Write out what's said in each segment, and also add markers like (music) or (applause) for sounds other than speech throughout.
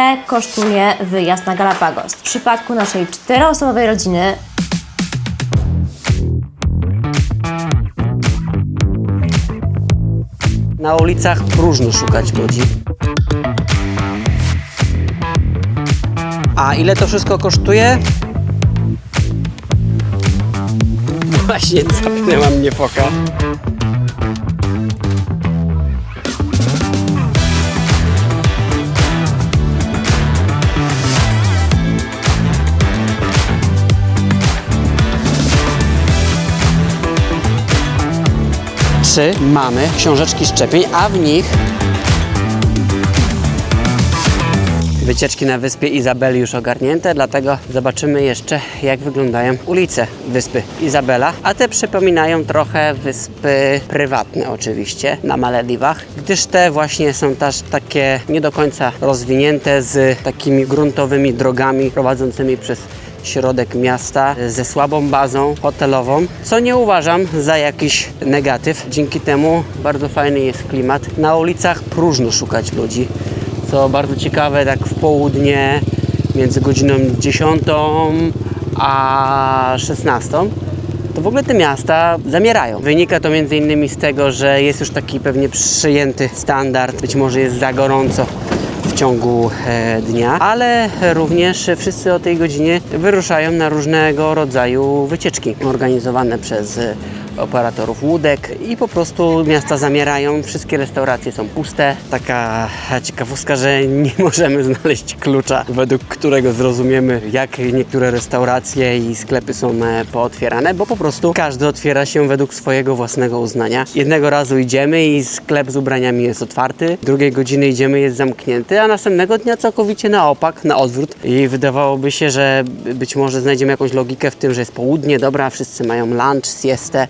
Tyle kosztuje wyjazd na Galapagos. W przypadku naszej czteroosobowej rodziny Na ulicach próżno szukać ludzi. A ile to wszystko kosztuje? Właśnie zapnęła mnie foka. Trzy mamy książeczki szczepień, a w nich Wycieczki na wyspie Izabeli już ogarnięte, dlatego zobaczymy jeszcze, jak wyglądają ulice wyspy Izabela. A te przypominają trochę wyspy prywatne, oczywiście, na Malediwach, gdyż te właśnie są też takie nie do końca rozwinięte z takimi gruntowymi drogami prowadzącymi przez środek miasta ze słabą bazą hotelową, co nie uważam za jakiś negatyw. Dzięki temu bardzo fajny jest klimat. Na ulicach próżno szukać ludzi co bardzo ciekawe, tak w południe między godziną 10 a 16 to w ogóle te miasta zamierają. Wynika to między innymi z tego, że jest już taki pewnie przyjęty standard, być może jest za gorąco ciągu e, dnia, ale również wszyscy o tej godzinie wyruszają na różnego rodzaju wycieczki organizowane przez operatorów łódek i po prostu miasta zamierają, wszystkie restauracje są puste. Taka ciekawostka, że (laughs) nie możemy znaleźć klucza, według którego zrozumiemy, jak niektóre restauracje i sklepy są e, pootwierane, bo po prostu każdy otwiera się według swojego własnego uznania. Jednego razu idziemy i sklep z ubraniami jest otwarty, drugiej godziny idziemy jest zamknięty, a następnego dnia całkowicie na opak, na odwrót. I wydawałoby się, że być może znajdziemy jakąś logikę w tym, że jest południe, dobra, wszyscy mają lunch, siestę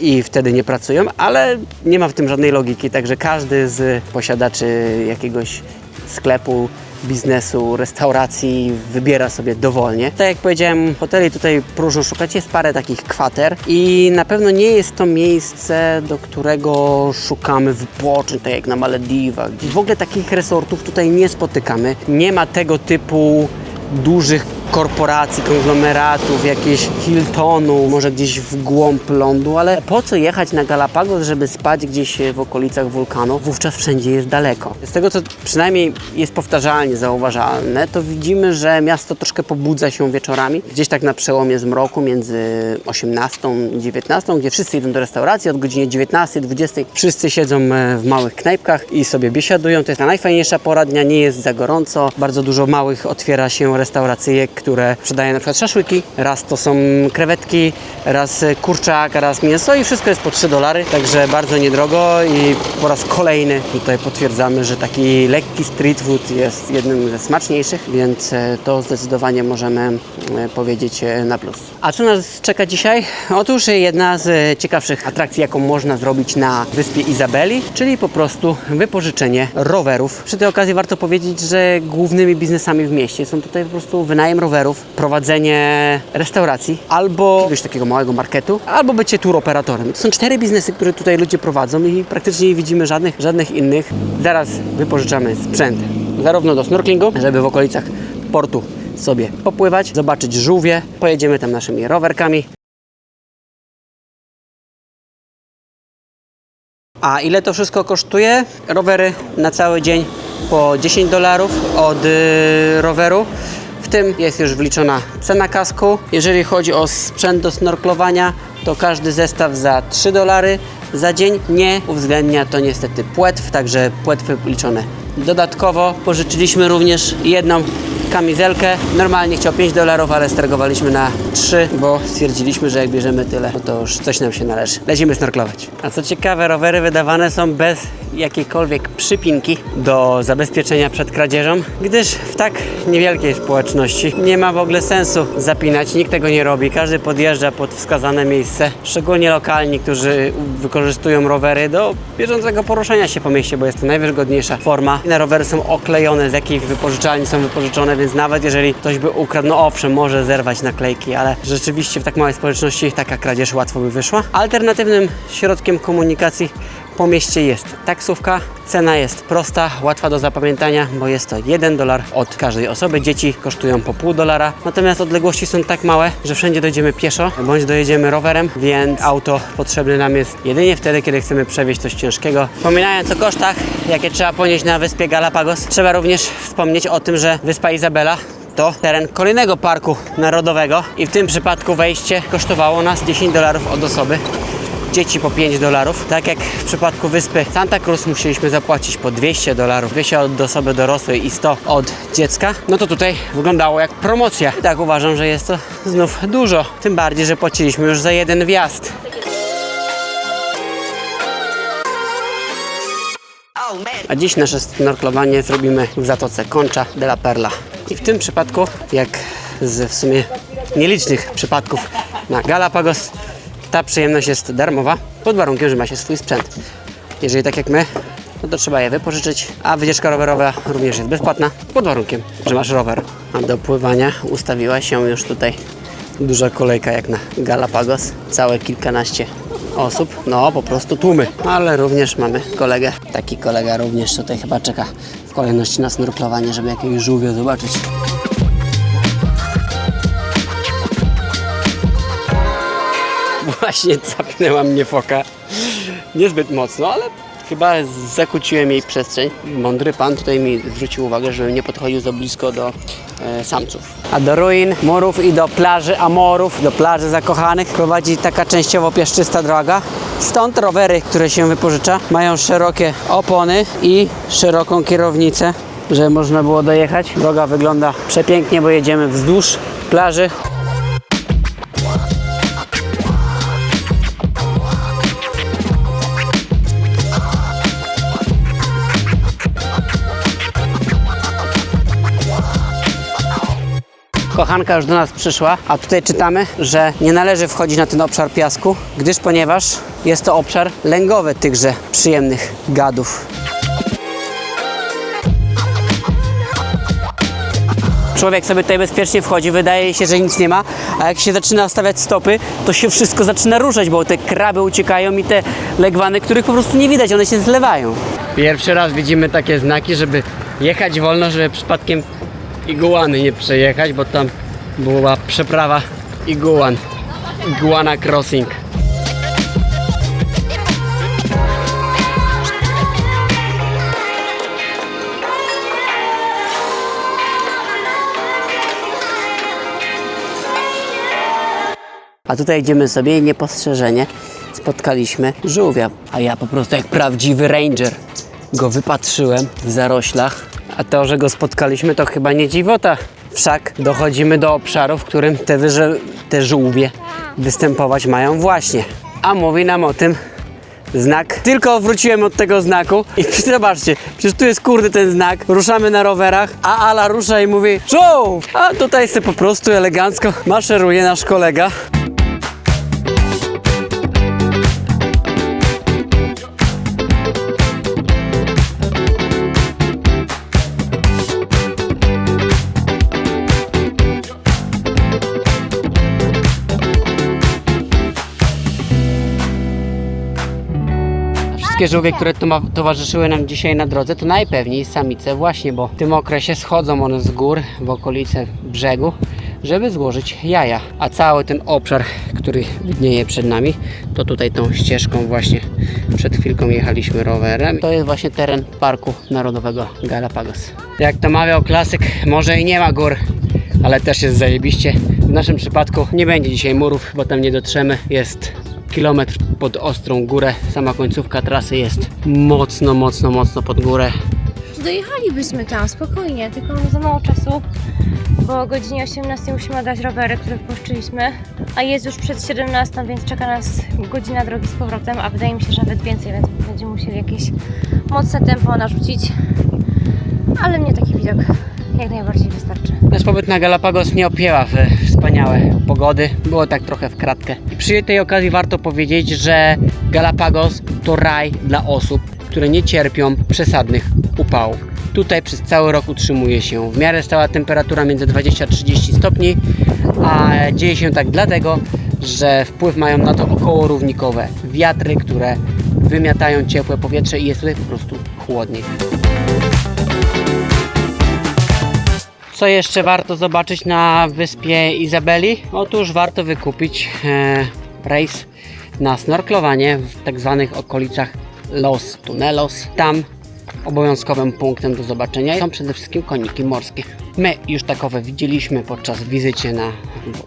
i wtedy nie pracują, ale nie ma w tym żadnej logiki, także każdy z posiadaczy jakiegoś sklepu, biznesu, restauracji wybiera sobie dowolnie. Tak jak powiedziałem, hoteli tutaj próżno szukać, jest parę takich kwater i na pewno nie jest to miejsce, do którego szukamy wypoczyn, tak jak na Malediwach. W ogóle takich resortów tutaj nie spotykamy. Nie ma tego typu dużych korporacji, konglomeratów, jakieś Hiltonu, może gdzieś w głąb lądu, ale po co jechać na Galapagos, żeby spać gdzieś w okolicach wulkanu? Wówczas wszędzie jest daleko. Z tego, co przynajmniej jest powtarzalnie zauważalne, to widzimy, że miasto troszkę pobudza się wieczorami, gdzieś tak na przełomie zmroku między 18 i 19, gdzie wszyscy idą do restauracji od godziny 19, 20. Wszyscy siedzą e, w małych knajpkach i sobie biesiadują. To jest ta najfajniejsza pora dnia, nie jest za gorąco. Bardzo dużo małych otwiera się restauracyjek, które sprzedają na przykład szaszłyki. Raz to są krewetki, raz kurczak, raz mięso i wszystko jest po 3 dolary, także bardzo niedrogo i po raz kolejny tutaj potwierdzamy, że taki lekki street food jest jednym ze smaczniejszych, więc e, to zdecydowanie możemy e, powiedzieć e, na plus. A co nas czeka dzisiaj? Otóż jedna z ciekawszych atrakcji, jaką można zrobić na wyspie Izabeli, czyli po prostu wypożyczenie rowerów. Przy tej okazji warto powiedzieć, że głównymi biznesami w mieście są tutaj po prostu wynajem rowerów, prowadzenie restauracji albo jakiegoś takiego małego marketu, albo bycie tour operatorem. To są cztery biznesy, które tutaj ludzie prowadzą i praktycznie nie widzimy żadnych, żadnych innych. Zaraz wypożyczamy sprzęt zarówno do snorklingu, żeby w okolicach portu sobie popływać, zobaczyć żółwie. Pojedziemy tam naszymi rowerkami. A ile to wszystko kosztuje? Rowery na cały dzień po 10 dolarów od y, roweru. Tym jest już wliczona cena kasku. Jeżeli chodzi o sprzęt do snorklowania, to każdy zestaw za 3 dolary za dzień. Nie uwzględnia to niestety płetw, także płetwy liczone dodatkowo. Pożyczyliśmy również jedną kamizelkę. Normalnie chciał 5 dolarów, ale stargowaliśmy na 3, bo stwierdziliśmy, że jak bierzemy tyle, no to już coś nam się należy. Lecimy snorklować. A co ciekawe, rowery wydawane są bez jakiejkolwiek przypinki do zabezpieczenia przed kradzieżą, gdyż w tak niewielkiej społeczności nie ma w ogóle sensu zapinać, nikt tego nie robi, każdy podjeżdża pod wskazane miejsce, szczególnie lokalni, którzy wykorzystują rowery do bieżącego poruszania się po mieście, bo jest to najwygodniejsza forma. Inne rowery są oklejone, z jakiej wypożyczalni są wypożyczone, więc nawet jeżeli ktoś by ukradł, no owszem, może zerwać naklejki, ale rzeczywiście w tak małej społeczności taka kradzież łatwo by wyszła. Alternatywnym środkiem komunikacji po mieście jest taksówka. Cena jest prosta, łatwa do zapamiętania, bo jest to 1 dolar od każdej osoby. Dzieci kosztują po pół dolara. Natomiast odległości są tak małe, że wszędzie dojdziemy pieszo bądź dojedziemy rowerem, więc auto potrzebne nam jest jedynie wtedy, kiedy chcemy przewieźć coś ciężkiego. Wspominając o kosztach, jakie trzeba ponieść na wyspie Galapagos, trzeba również wspomnieć o tym, że wyspa Izabela to teren kolejnego parku narodowego i w tym przypadku wejście kosztowało nas 10 dolarów od osoby. Dzieci po 5 dolarów. Tak jak w przypadku wyspy Santa Cruz musieliśmy zapłacić po 200 dolarów, 200 od osoby dorosłej i 100 od dziecka, no to tutaj wyglądało jak promocja. Tak uważam, że jest to znów dużo. Tym bardziej, że płaciliśmy już za jeden wjazd. A dziś nasze snorklowanie zrobimy w Zatoce Concha de la Perla. I w tym przypadku, jak z w sumie nielicznych przypadków na Galapagos, ta przyjemność jest darmowa, pod warunkiem, że ma się swój sprzęt. Jeżeli tak jak my, no to trzeba je wypożyczyć, a wycieczka rowerowa również jest bezpłatna, pod warunkiem, że masz rower. A do pływania ustawiła się już tutaj duża kolejka jak na Galapagos, całe kilkanaście osób, no po prostu tłumy. Ale również mamy kolegę, taki kolega również tutaj chyba czeka w kolejności na snorklowanie, żeby jakiegoś żółwia zobaczyć. Właśnie (laughs) zapnęła mnie foka. Niezbyt mocno, ale chyba zakłóciłem jej przestrzeń. Mądry pan tutaj mi zwrócił uwagę, żebym nie podchodził za blisko do e, samców. A do ruin murów i do plaży Amorów, do plaży zakochanych prowadzi taka częściowo piaszczysta droga. Stąd rowery, które się wypożycza, mają szerokie opony i szeroką kierownicę, żeby można było dojechać. Droga wygląda przepięknie, bo jedziemy wzdłuż plaży. Kochanka już do nas przyszła, a tutaj czytamy, że nie należy wchodzić na ten obszar piasku, gdyż ponieważ jest to obszar lęgowy tychże przyjemnych gadów. Człowiek sobie tutaj bezpiecznie wchodzi, wydaje się, że nic nie ma, a jak się zaczyna stawiać stopy, to się wszystko zaczyna ruszać, bo te kraby uciekają i te legwany, których po prostu nie widać, one się zlewają. Pierwszy raz widzimy takie znaki, żeby jechać wolno, żeby przypadkiem iguany nie przejechać, bo tam była przeprawa iguan. Iguana crossing. A tutaj idziemy sobie i niepostrzeżenie spotkaliśmy żółwia. A ja po prostu jak prawdziwy ranger go wypatrzyłem w zaroślach. A to, że go spotkaliśmy, to chyba nie dziwota. Wszak dochodzimy do obszaru, w którym te, wyże, te żółwie występować mają właśnie. A mówi nam o tym znak. Tylko wróciłem od tego znaku i (laughs) zobaczcie, przecież tu jest kurde ten znak. Ruszamy na rowerach, a Ala rusza i mówi żółw! A tutaj sobie po prostu elegancko maszeruje nasz kolega. Wszystkie żółwie, które towarzyszyły nam dzisiaj na drodze, to najpewniej samice właśnie, bo w tym okresie schodzą one z gór w okolice brzegu, żeby złożyć jaja. A cały ten obszar, który widnieje przed nami, to tutaj tą ścieżką właśnie przed chwilką jechaliśmy rowerem. To jest właśnie teren Parku Narodowego Galapagos. Jak to mawiał klasyk, może i nie ma gór, ale też jest zajebiście. W naszym przypadku nie będzie dzisiaj murów, bo tam nie dotrzemy. Jest kilometr pod ostrą górę. Sama końcówka trasy jest mocno, mocno, mocno pod górę. Dojechalibyśmy tam spokojnie, tylko za mało czasu, bo o godzinie 18 musimy oddać rowery, które wpuszczyliśmy, a jest już przed 17, więc czeka nas godzina drogi z powrotem, a wydaje mi się, że nawet więcej, więc będziemy musieli jakieś mocne tempo narzucić. Ale mnie taki widok jak najbardziej wystarczy. Nasz pobyt na Galapagos nie opiewa w wspaniałe pogody. Było tak trochę w kratkę. I przy tej okazji warto powiedzieć, że Galapagos to raj dla osób, które nie cierpią przesadnych upałów. Tutaj przez cały rok utrzymuje się w miarę stała temperatura między 20 a 30 stopni, a dzieje się tak dlatego, że wpływ mają na to około równikowe wiatry, które wymiatają ciepłe powietrze i jest tutaj po prostu chłodniej. Co jeszcze warto zobaczyć na wyspie Izabeli? Otóż warto wykupić e, rejs na snorklowanie w tak zwanych okolicach Los Tunelos. Tam obowiązkowym punktem do zobaczenia są przede wszystkim koniki morskie. My już takowe widzieliśmy podczas wizycie na,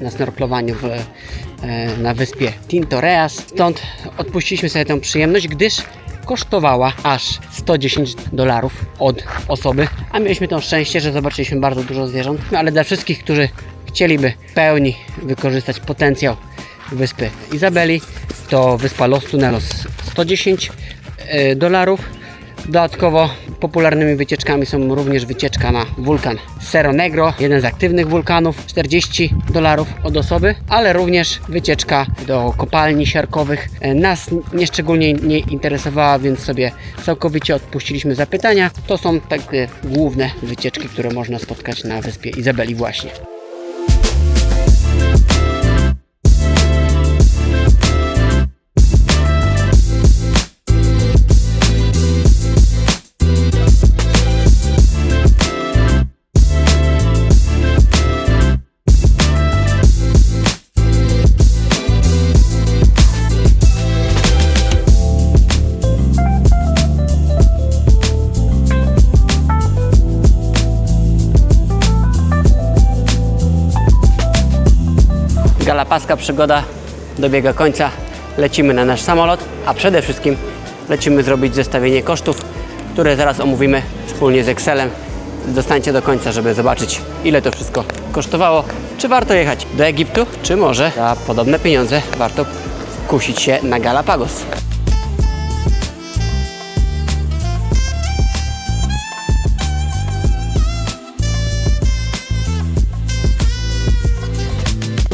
na snorklowaniu w, e, na wyspie Tintoreas. Stąd odpuściliśmy sobie tę przyjemność, gdyż kosztowała aż 110 dolarów od osoby, a mieliśmy to szczęście, że zobaczyliśmy bardzo dużo zwierząt, no ale dla wszystkich, którzy chcieliby w pełni wykorzystać potencjał wyspy Izabeli, to wyspa Los Tunelos 110 e, dolarów. Dodatkowo popularnymi wycieczkami są również wycieczka na wulkan Cerro Negro, jeden z aktywnych wulkanów, 40 dolarów od osoby, ale również wycieczka do kopalni siarkowych. E, Nas nieszczególnie nie interesowała, więc sobie całkowicie odpuściliśmy zapytania. To są takie główne wycieczki, które można spotkać na wyspie Izabeli właśnie. Galapaska przygoda dobiega końca. Lecimy na nasz samolot, a przede wszystkim lecimy zrobić zestawienie kosztów, które zaraz omówimy wspólnie z Excelem. Zostańcie do końca, żeby zobaczyć, ile to wszystko kosztowało. Czy warto jechać do Egiptu, czy może za podobne pieniądze warto kusić się na Galapagos.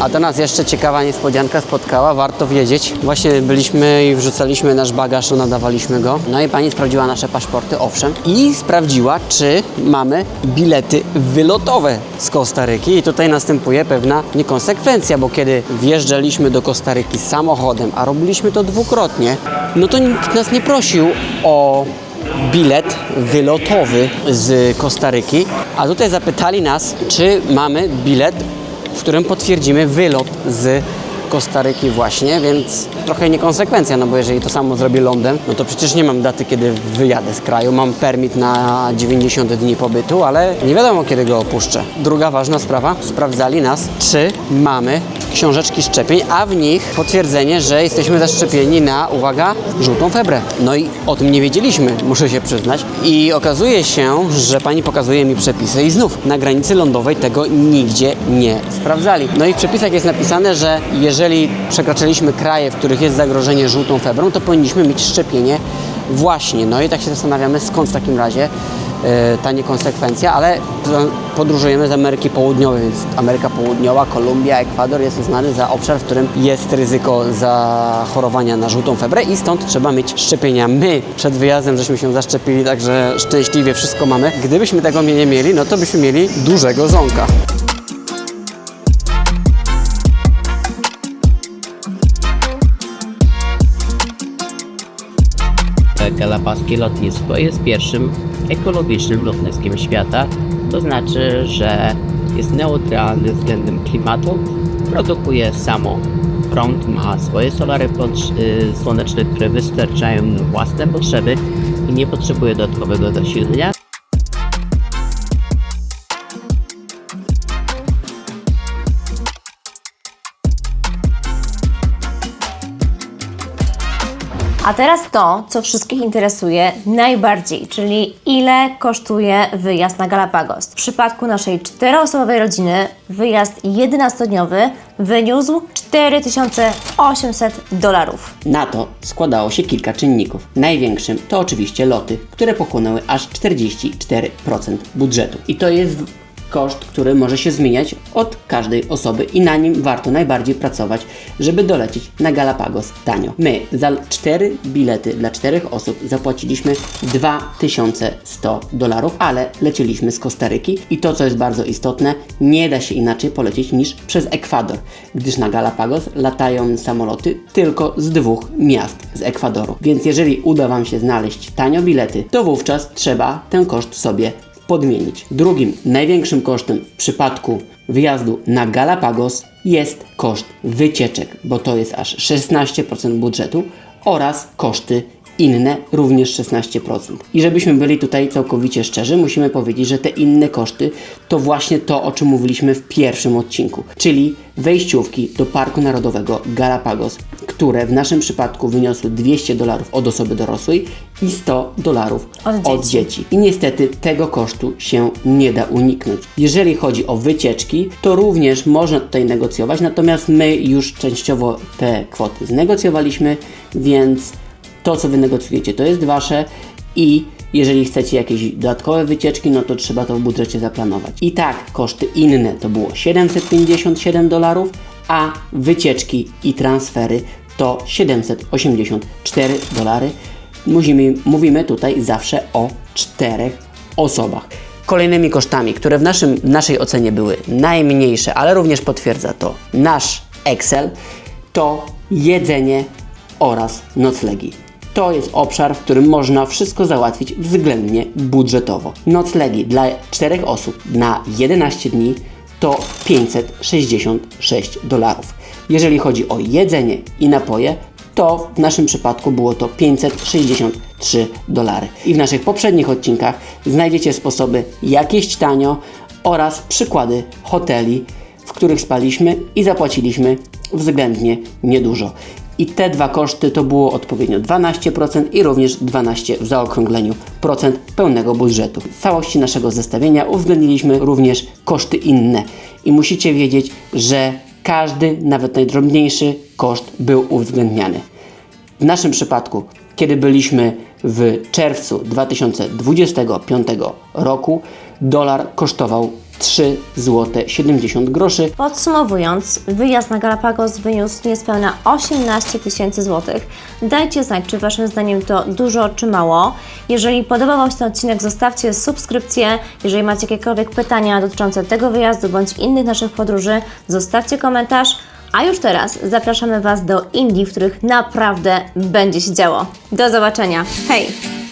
A to nas jeszcze ciekawa niespodzianka spotkała, warto wiedzieć. Właśnie byliśmy i wrzucaliśmy nasz bagaż, no nadawaliśmy go. No i pani sprawdziła nasze paszporty, owszem, i sprawdziła, czy mamy bilety wylotowe z Kostaryki. I tutaj następuje pewna niekonsekwencja, bo kiedy wjeżdżaliśmy do Kostaryki samochodem, a robiliśmy to dwukrotnie, no to nikt nas nie prosił o bilet wylotowy z Kostaryki, a tutaj zapytali nas, czy mamy bilet w którym potwierdzimy wylot z Kostaryki właśnie, więc trochę niekonsekwencja, no bo jeżeli to samo zrobię lądem, no to przecież nie mam daty, kiedy wyjadę z kraju. Mam permit na 90 dni pobytu, ale nie wiadomo, kiedy go opuszczę. Druga ważna sprawa, sprawdzali nas, czy mamy książeczki szczepień, a w nich potwierdzenie, że jesteśmy zaszczepieni na, uwaga, żółtą febrę. No i o tym nie wiedzieliśmy, muszę się przyznać. I okazuje się, że pani pokazuje mi przepisy i znów na granicy lądowej tego nigdzie nie sprawdzali. No i w przepisach jest napisane, że jeżeli przekroczyliśmy kraje, w których jest zagrożenie żółtą febrą, to powinniśmy mieć szczepienie właśnie. No i tak się zastanawiamy, skąd w takim razie ta niekonsekwencja, ale podróżujemy z Ameryki Południowej, więc Ameryka Południowa, Kolumbia, Ekwador jest uznany za obszar, w którym jest ryzyko zachorowania na żółtą febrę i stąd trzeba mieć szczepienia. My przed wyjazdem żeśmy się zaszczepili, także szczęśliwie wszystko mamy. Gdybyśmy tego nie mieli, no to byśmy mieli dużego ząka. Galapaskie lotnisko jest pierwszym ekologicznym lotniskiem świata. To znaczy, że jest neutralny względem klimatu, produkuje samo prąd, ma swoje solary y, słoneczne, które wystarczają własne potrzeby i nie potrzebuje dodatkowego zasilenia. A teraz to, co wszystkich interesuje najbardziej, czyli ile kosztuje wyjazd na Galapagos. W przypadku naszej czteroosobowej rodziny wyjazd 11-dniowy wyniósł 4800 dolarów. Na to składało się kilka czynników. Największym to oczywiście loty, które pochłonęły aż 44% budżetu. I to jest koszt, który może się zmieniać od każdej osoby i na nim warto najbardziej pracować, żeby dolecieć na Galapagos tanio. My za 4 bilety dla 4 osób zapłaciliśmy 2100 dolarów, ale lecieliśmy z Kostaryki i to, co jest bardzo istotne, nie da się inaczej polecieć niż przez Ekwador, gdyż na Galapagos latają samoloty tylko z dwóch miast z Ekwadoru. Więc jeżeli uda Wam się znaleźć tanio bilety, to wówczas trzeba ten koszt sobie podmienić. Drugim największym kosztem w przypadku wyjazdu na Galapagos jest koszt wycieczek, bo to jest aż 16% budżetu oraz koszty inne również 16%. I żebyśmy byli tutaj całkowicie szczerzy, musimy powiedzieć, że te inne koszty to właśnie to, o czym mówiliśmy w pierwszym odcinku, czyli wejściówki do Parku Narodowego Galapagos, które w naszym przypadku wyniosły 200 dolarów od osoby dorosłej i 100 dolarów Od od dzieci. dzieci. I niestety tego kosztu się nie da uniknąć. Jeżeli chodzi o wycieczki, to również można tutaj negocjować, natomiast my już częściowo te kwoty znegocjowaliśmy, więc to, co wy negocjujecie, to jest wasze i jeżeli chcecie jakieś dodatkowe wycieczki, no to trzeba to w budżecie zaplanować. I tak, koszty inne to było 757 dolarów, a wycieczki i transfery to 784 dolary. Mówimy, mówimy tutaj zawsze o czterech osobach. Kolejnymi kosztami, które w, naszym, w naszej ocenie były najmniejsze, ale również potwierdza to nasz Excel, to jedzenie oraz noclegi. To jest obszar, w którym można wszystko załatwić względnie budżetowo. Noclegi dla 4 osób na 11 dni to 566 dolarów. Jeżeli chodzi o jedzenie i napoje, to w naszym przypadku było to 563 dolary. I w naszych poprzednich odcinkach znajdziecie sposoby jak jeść tanio oraz przykłady hoteli, w których spaliśmy i zapłaciliśmy względnie niedużo. I te dwa koszty to było odpowiednio 12% i również 12% w zaokrągleniu procent pełnego budżetu. W całości naszego zestawienia uwzględniliśmy również koszty inne. I musicie wiedzieć, że każdy, nawet najdrobniejszy koszt był uwzględniany. W naszym przypadku, kiedy byliśmy w czerwcu 2025 roku, dolar kosztował 3 zł 70 groszy, Podsumowując, wyjazd na Galapagos wyniósł niespełna 18 tysięcy złotych. Dajcie znać, czy Waszym zdaniem to dużo czy mało. Jeżeli podobał Wam się ten odcinek, zostawcie subskrypcję. Jeżeli macie jakiekolwiek pytania dotyczące tego wyjazdu bądź innych naszych podróży, zostawcie komentarz. A już teraz zapraszamy Was do Indii, w których naprawdę będzie się działo. Do zobaczenia. Hej!